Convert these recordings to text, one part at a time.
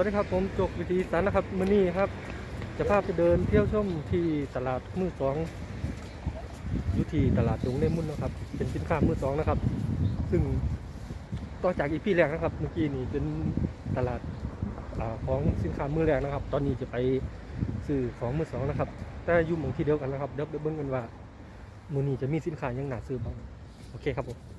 วัสดีครับผมจกวิธีสารนะครับมือนี้ครับ จะพาไปเดินเที่ยวชมที่ตลาดมือสองอยู่ที่ตลาดดงเนมุ่นนะครับ เป็นสินค้ามือสองนะครับ ซึ่งต่อจากอีพีแรกนะครับ เมื่อกี้นี่เป็นตลาดอาของสินค้ามือแรกนะครับ ตอนนี้จะไปซื้อของมือสองนะครับ แต่ยู่งเหมืองที่เดียวกันนะครับเดี๋ยวเดี๋ยวเบิ่งกันว่ามือนี้จะมีสินค้ายังหนาซื้อบ้างโอเคครับผม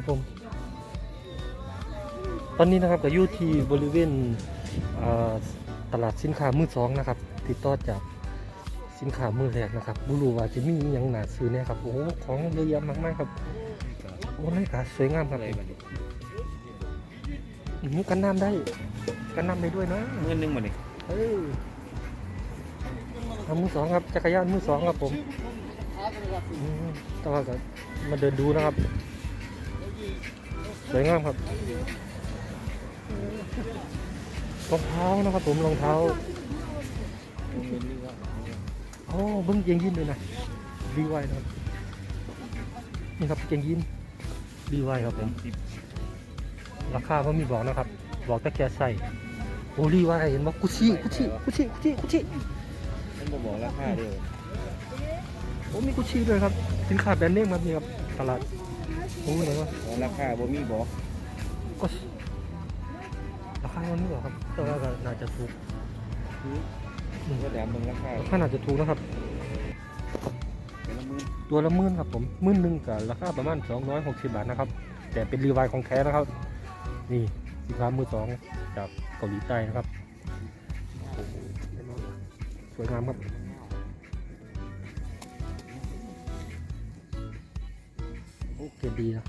ครับผม ตอนนี้นะครับก็อยู่ที่บริเวณอ่าตลาดสินค้ามือสองนะครับ ติดต่อจากสินค้ามือแรกนะครับบุรู้ว่าจะมีอหยังหนาซื้อเนี่ยครับ โอ้โหของเยอะแยะมากมายครับ โอ้นาฬิกาสวยงามครับอืมกันน้ำได้กันน้ำได้ด้วยนะเงินหนึงหมดนี่เฮ้ยทำมือสองครับจักรยานมือสองครับผมอืมแต้องก็มาเดินดูนะครับ สวยงามครับรองเท้านะครับผมรองเท้าโอ้เบิ้งเกงยีนเลยนะดีไวนะครับนี่ครับเกงยีนดีไวครับผมราคาเขามีบอกนะครับ บอกแต่แค่ใส่โอ้รีไวเห็นบอกกุชิกุชิกุชิกุชิกุชิมันบ่บอกราคาเด้อโอ้มีกุชิด้วยครับสินค้าแบรนด์เนมครับนี่ครับตลาด โอ้ไหนวะบอกราคาบ่มีบอกก็ราคามันนี่หรอครับแต่ว่าก็น่าจะถูกก็ถามเบิ่งราคาราคาน่าจะถูกนะครับเป็นละหมื่นตัวละหมื่นครับผมหมื่นหนึ่งกับราคาประมาณ260บาทนะครับ แต่เป็นรีไวของแท้นะครับ นี่สินค้ามือสองจากเกาหลีใต้นะครับโอ้โหสวยงามครับ เกรดดีนะ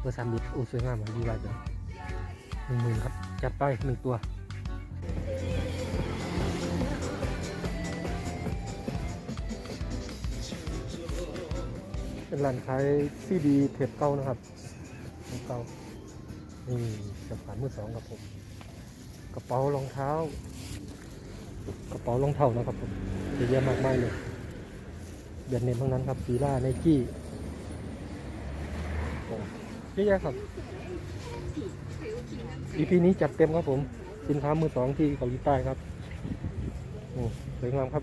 เบอร์สามบิดโอ้สวยงามเลยรีไวเลยหนึ่งหมื่นครับจัดไปหนึ่งตัวเป็นร้านขายซีดีเทปเก่านะครับเทปเก่านี่กระเป๋ามือสองครับผม กระเป๋ารองเท้า กระเป๋ารองเท้านะครับผมเยอะแยะมากมายเลยแบรนด์เนมทั้งนั้นครับฟีล่าไนกี้ ผมเยอะแยะครับอีพีนี้จัดเต็มครับผม สินค้ามือสองที่เกาหลีใต้ครับสวยงามครับ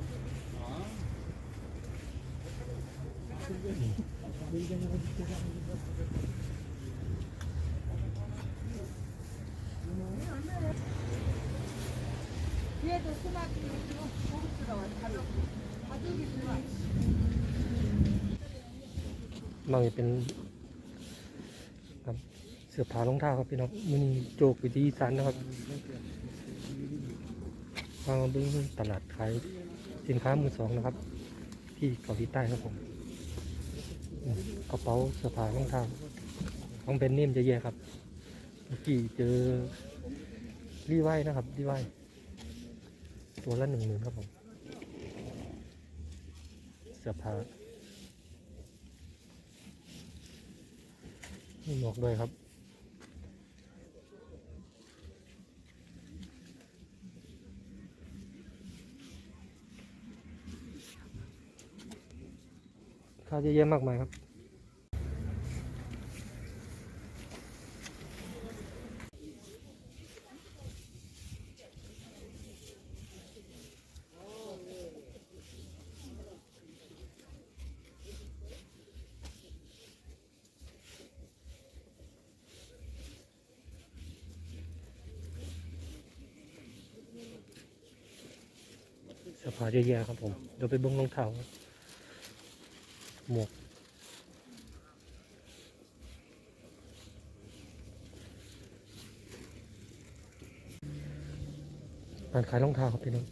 มันเป็น สื้อผ้ารองเท้าครับพี่น้องมันโจกวิธีอีสานนะครับมาเบิ้งตลาดขายสินค้ามือสองนะครับ ที่เกาหลีใต้ครับผมกระเป๋าเสื้อผ้ารองเท้าของเป็นเนมจะแย่ครับเมื่อกี้เจอรีไวนะครับรีไวตัวละหนึ่งหมื่นครับผมเสื้อผ้าหมวกด้วยครับ ค่าวเยอะแยะมากมายครับสื้อผ้าเยอะแยะครับผมเดี๋ยวไปเบิ้งรองเท้าครับ การขายรองเท้าครับพี่น้อง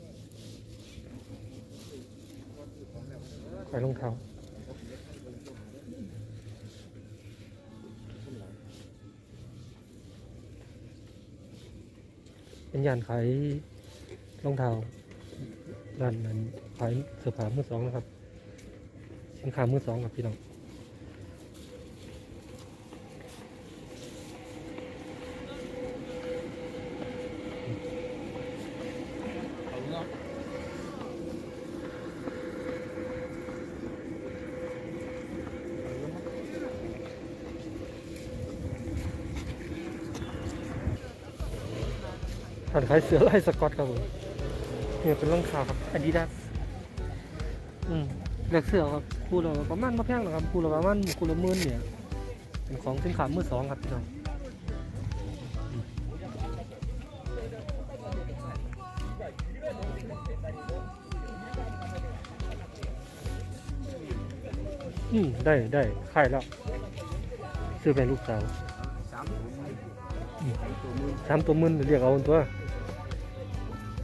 ขายรองเท้าเป็นยานขายรองเท้าร้านนั้นขายเสื้อผ้ามือสองนะครับ สินค้ามือสองครับพี่น้องานขายเสื้อลายสกอตครับผมเนี่ยเป็นรองเท้าครับอาดิดาสอืมเลือกเสื้อครับคู่ละประมาณมาแพงหรอครับคู่ละประมาณคู่ละหมื่นเนี่ยเป็นของสินค้ามือสองครับพี่น้องอืมได้ได้ขายแล้วซื้อไปลูกสาวสามตัวมืออืมตัวมือสามตัวมื่นเรียกเอาตัว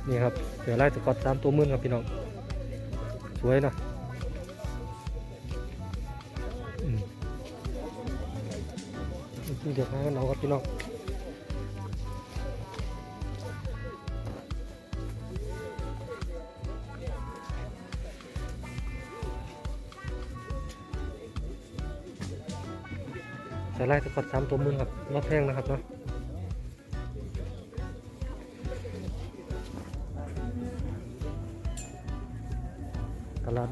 นี่ครับเสือลายสกอตสามตัวมื่นครับพี่น้อง สวยนะอืมเดี๋ยวหากันเอาครับพี่น้องสายไล่สกอตสามตัวมื่นครับรอบแพงนะครับเนาะ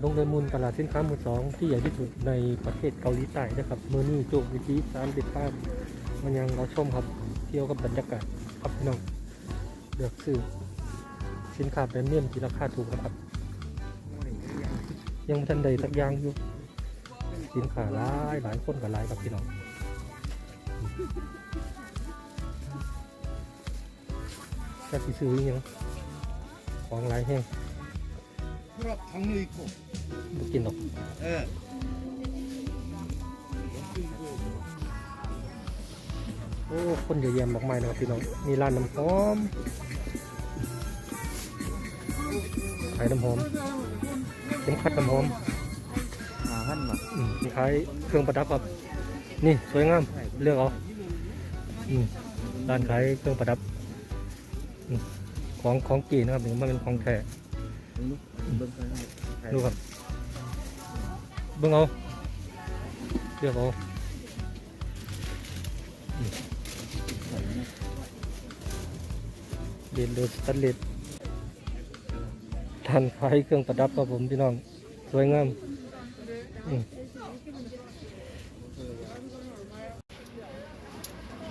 ดงเดมุนตลาดสินค้ามือสองที่ใหญ่ที่สุดในประเทศเกาหลีใต้นะครับเมื่อนี้โจกวิธีสามติดตามมันยังเราชมครับเที่ยวกับบรรยากาศครับพี่น้องเลือกซื้อสินค้าแบรนด์เนมที่ราคาถูกนะครับ ยังไม่ทันใดสักอย่างอยู่สินค้าหลายหลายคนกับหลายครับพี่น้องแค่สิซื้ออีหยังของหลายแห้ง ครับทั้งมือกูบ่กินหรอกเออโอ้ คนเยอะแยะมากมายนะครับพี่น้อง มีร้านน้ำหอม ขายน้ำหอมเข็มขัดน้ำหอมหาพันมาอืมมีขายเครื่องประดับครับ นี่สวยงาม เลือกเอาอืมร้านขายเครื่องประดับอืมของของกีนะครับนี่มันเป็นของแท้เบิ้งกัน ดูครับเบิ่งเอาเลือกเอาเรียนโดยสตันเลสทานขายเครื่องประดับครับผมพี่น้อง สวยงามอืม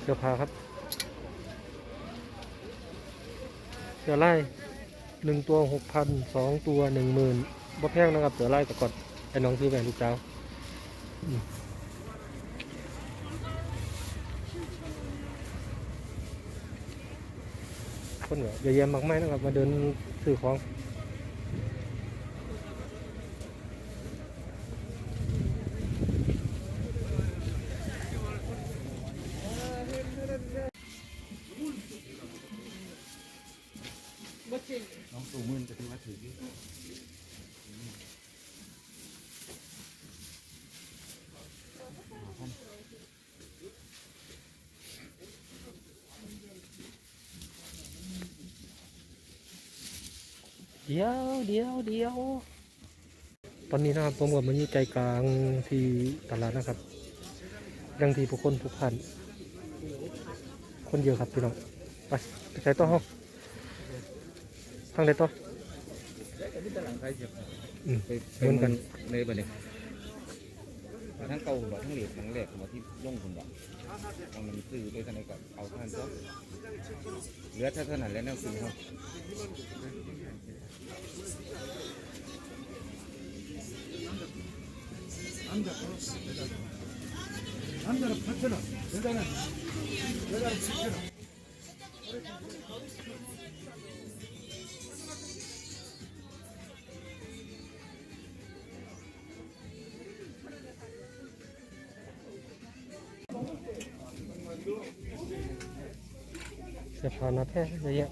เสื้อผ้าครับเสื้อลาย หนึ่งตัวหกพันสองตัวหนึ่งหมื่นบ่แพงนะครับเสือไล่ตะกอดไอ้น้องซื้อแหวนลูกเจ้าคนเนี่ยเยอะแยะมากมายนะครับ มาเดินซื้อของ เดี๋ยวเดี๋ยวเดี๋ยวตอนนี้นะครับผมกับมันยู่ใจกลางที่ตลาดนะครับดังที่ผู้คนผู้พันคนเยอะครับพี่น้องไปไปใช้ต่อห้องทางไหนต่อนี่ตลาดใครเจ็บอืมไปเหมือนกันในบันเนี่ยทั้งเก่าหัวทั้งเหลียทั้งแหลกหัวที่ล่งหุ่นบ่เอามันซื้อด้วยกันกับเอาท่านก็เหลือเท่านั้นแล้วนั่งซื้อเขา เสื้อผ้าหนาแท้เยอะแยะ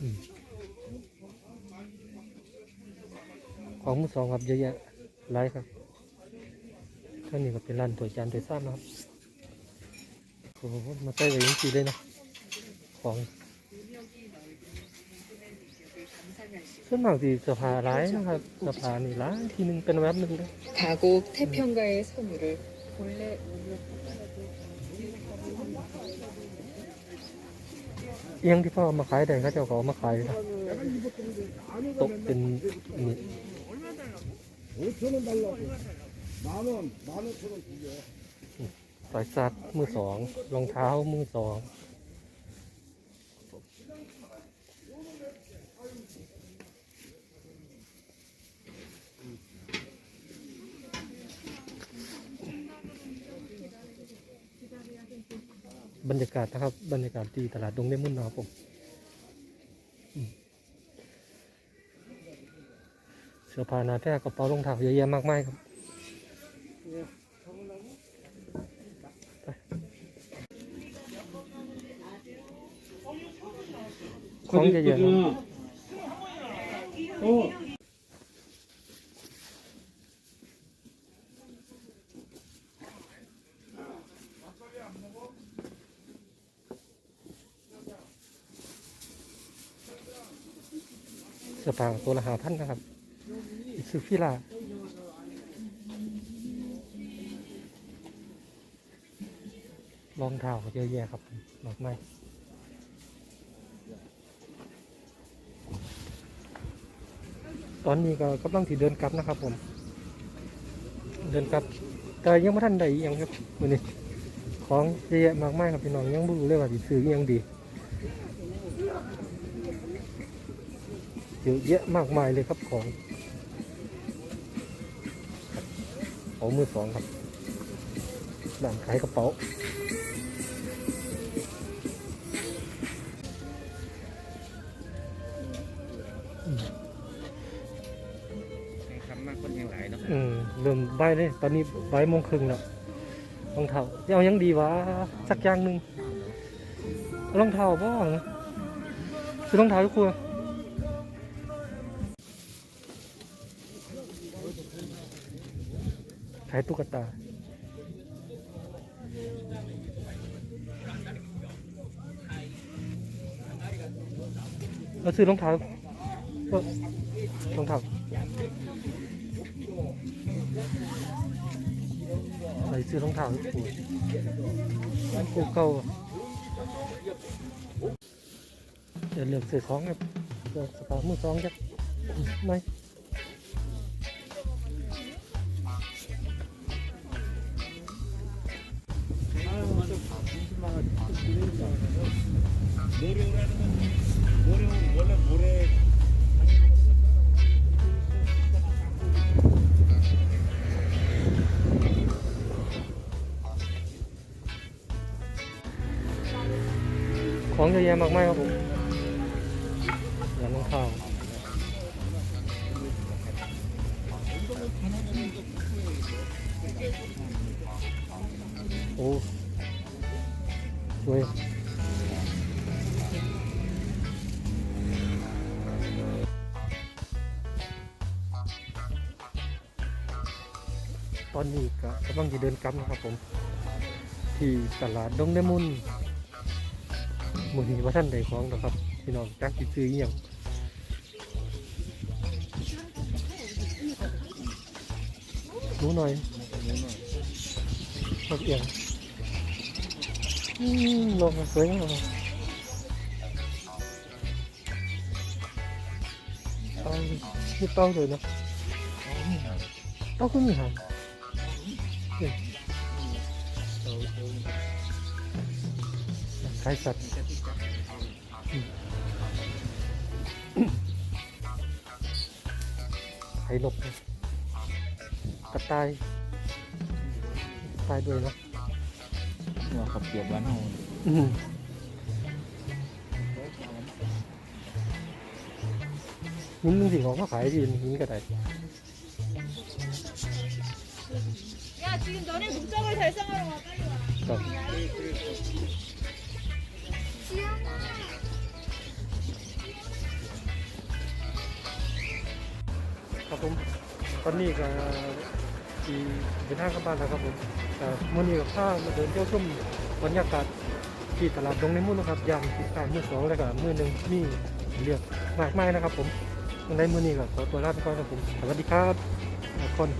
อืมของ มือสองครับเยอะแยะหลายครับท่านี้ก็เป็นร้านตัวจานตัวซ้ำนะครับ โอ้โหมาใต้ไว้ยังสีเลยนะของส่วนมากที่สภาร้ายนะครับสภานี่ร้ายทีหนึงเป็นแวบหนึ่งเลย 가곡 태평가의 선우를 본래 우유 เอียงที่พ่อเอามาขายได้เขาเจ้าก็เอามาขายนะตกเป็นอันนี้ 5천 원 달라고. 만 원, 만 오천 원 주게. สายซัดมือสองรองเท้ามือสองบรรยากาศนะครับ บรรยากาศที่ตลาดดงเล่มุ่นนะครับผมอืม สื้อผ้าหนาแท้กระเป๋ารองเท้าเยอะแยะมากมายครับของเยอะๆนะ.เสื้อผ้าตัวละหาพันนะครับ อีกคือฟิลารองเท้าเยอะแยะครับมากมายตอนนี้ก็กำลังที่เดินกลับนะครับผม เดินกลับ แต่ยังไม่ทันใดอหยังครับวันนี้ของเยอะแยะมากมายครับพี่น้องยังไม่รู้เลยว่าสิซื้อยังดีเยอะแยะมากมายเลยครับของ ของมือสองครับร้านขายกระเป๋าให้คำมากคนยังหลายเนาะอืมเริ่มบ่ายเลยตอนนี้บ่ายโมงครึ่งแล้วรองเท้าจะเอาหยังดีวะสักอย่างหนึ่งเอารองเท้าบ้างซื้อรองเท้าให้ครั ขายตุ๊กตา เราซื้อรองเท้ารองเท้าใส่ซื้อรองเท้าปูร้านปูเก่าเดี๋ยวเลือกซื้อของครับเลือกสปามือสองจักหน ของเยอะแยะมากมายครับผม สวยตอนนี้ก็กำลังจะเดินกลับนะครับผม ที่ตลาดดงเดมุนมือนี้ว่าท่านใดของนะครับพี่น้องจักสิซื้ออย่างรู้หน่อยชอบเอียง ลมสวยงามเอามีเต้าเลยนะเต้าขึ้นมีหางเนี่ยขายสัตว์ไข่นกนะกระต่ายกระต่ายด้วยนะ ว่าเขาเปรียบบ้านเฮา อืมหินมึงสิของมาขายดีหินก็ได้ 야 지금 너네 목적을 달성하러 와 빨리 와 ครับครับผม ตอนนี้ก็ สีเป็นทางกับบ้านแล้วครับผมแต่มื่อนี้กับข้ามาเดินเที่ยวชมบรรยากาศที่ตลาดดงในมุ่นนะครับยามสิบสามมือสองแล้วก็มือหนึ่งมีเรียกมากมายนะครับ ผมในมือนี้ก็ขอตัวลาไปก่อนครับผมสวัสดีครับทุกคน